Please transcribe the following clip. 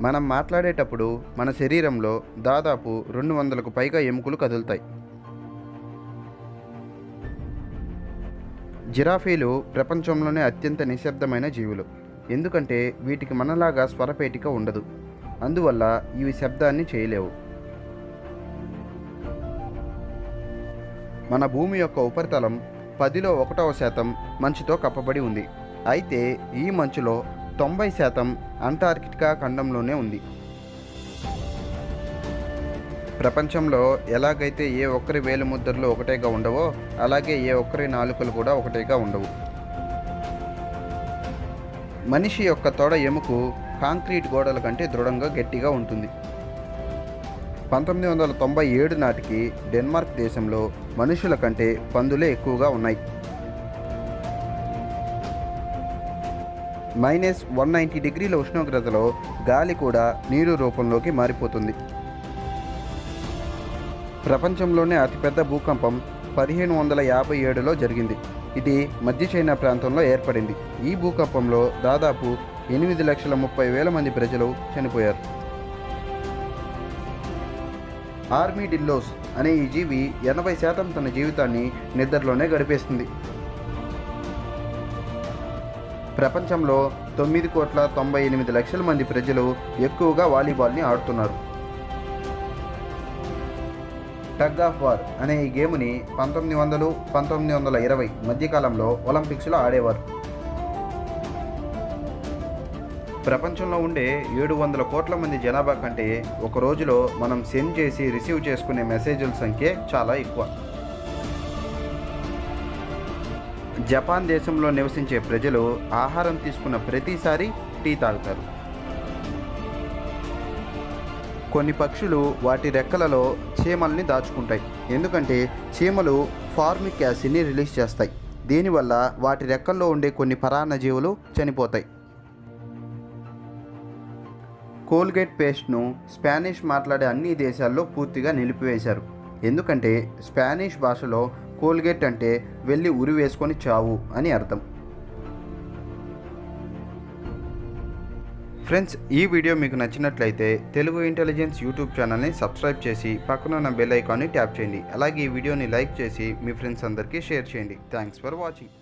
మనం మాట్లాడేటప్పుడు మన శరీరంలో దాదాపు రెండు వందలకు పైగా ఎముకలు కదులుతాయి. జిరాఫీలు ప్రపంచంలోనే అత్యంత నిశ్శబ్దమైన జీవులు. ఎందుకంటే వీటికి మనలాగా స్వరపేటిక ఉండదు. అందువల్ల ఇవి శబ్దాన్ని చేయలేవు. మన భూమి యొక్క ఉపరితలం పదిలో ఒకటవ శాతం మంచుతో కప్పబడి ఉంది. అయితే ఈ మంచులో తొంభై శాతం అంటార్కిటికా ఖండంలోనే ఉంది. ప్రపంచంలో ఎలాగైతే ఏ ఒక్కరి వేలు ముద్రలు ఒకటేగా ఉండవో అలాగే ఏ ఒక్కరి నాలుకలు కూడా ఒకటేగా ఉండవు. మనిషి యొక్క తొడ ఎముకు కాంక్రీట్ గోడల కంటే దృఢంగా గట్టిగా ఉంటుంది. పంతొమ్మిది వందల తొంభై ఏడు నాటికి డెన్మార్క్ దేశంలో మనుషుల కంటే పందులే ఎక్కువగా ఉన్నాయి. మైనస్ వన్ నైంటీ డిగ్రీల ఉష్ణోగ్రతలో గాలి కూడా నీరు రూపంలోకి మారిపోతుంది. ప్రపంచంలోనే అతిపెద్ద భూకంపం పదిహేను వందల యాభై ఏడులో జరిగింది. ఇది మధ్య చైనా ప్రాంతంలో ఏర్పడింది. ఈ భూకంపంలో దాదాపు ఎనిమిది లక్షల ముప్పై వేల మంది ప్రజలు చనిపోయారు. ఆర్మీ డిల్లోస్ అనే ఈ జీవి ఎనభై శాతం తన జీవితాన్ని నిద్రలోనే గడిపేస్తుంది ప్రపంచంలో తొమ్మిది కోట్ల తొంభై ఎనిమిది లక్షల మంది ప్రజలు ఎక్కువగా వాలీబాల్ని ఆడుతున్నారు. టగ్ ఆఫ్ వార్ అనే ఈ గేమ్ని పంతొమ్మిది వందలు పంతొమ్మిది వందల ఇరవై మధ్యకాలంలో ఒలింపిక్స్లో ఆడేవారు. ప్రపంచంలో ఉండే ఏడు వందల కోట్ల మంది జనాభా కంటే ఒక రోజులో మనం సెండ్ చేసి రిసీవ్ చేసుకునే మెసేజ్ల సంఖ్య చాలా ఎక్కువ. జపాన్ దేశంలో నివసించే ప్రజలు ఆహారం తీసుకున్న ప్రతిసారి టీ తాగుతారు. కొన్ని పక్షులు వాటి రెక్కలలో చీమల్ని దాచుకుంటాయి. ఎందుకంటే చీమలు ఫార్మిక్ యాసిడ్ని రిలీజ్ చేస్తాయి. దీనివల్ల వాటి రెక్కల్లో ఉండే కొన్ని పరాన్నజీవులు చనిపోతాయి. కోల్గేట్ పేస్ట్ను స్పానిష్ మాట్లాడే అన్ని దేశాల్లో పూర్తిగా నిలిపివేశారు. ఎందుకంటే స్పానిష్ భాషలో కోల్గేట్ అంటే వెళ్ళి ఉరి వేసుకొని చావు అని అర్థం. ఫ్రెండ్స్ ఈ వీడియో మీకు నచ్చినట్లయితే తెలుగు ఇంటెలిజెన్స్ యూట్యూబ్ ఛానల్ని సబ్స్క్రైబ్ చేసి పక్కన ఉన్న బెల్ ఐకాన్ని ట్యాప్ చేయండి. అలాగే ఈ వీడియోని లైక్ చేసి మీ ఫ్రెండ్స్ అందరికీ షేర్ చేయండి. Thanks for watching.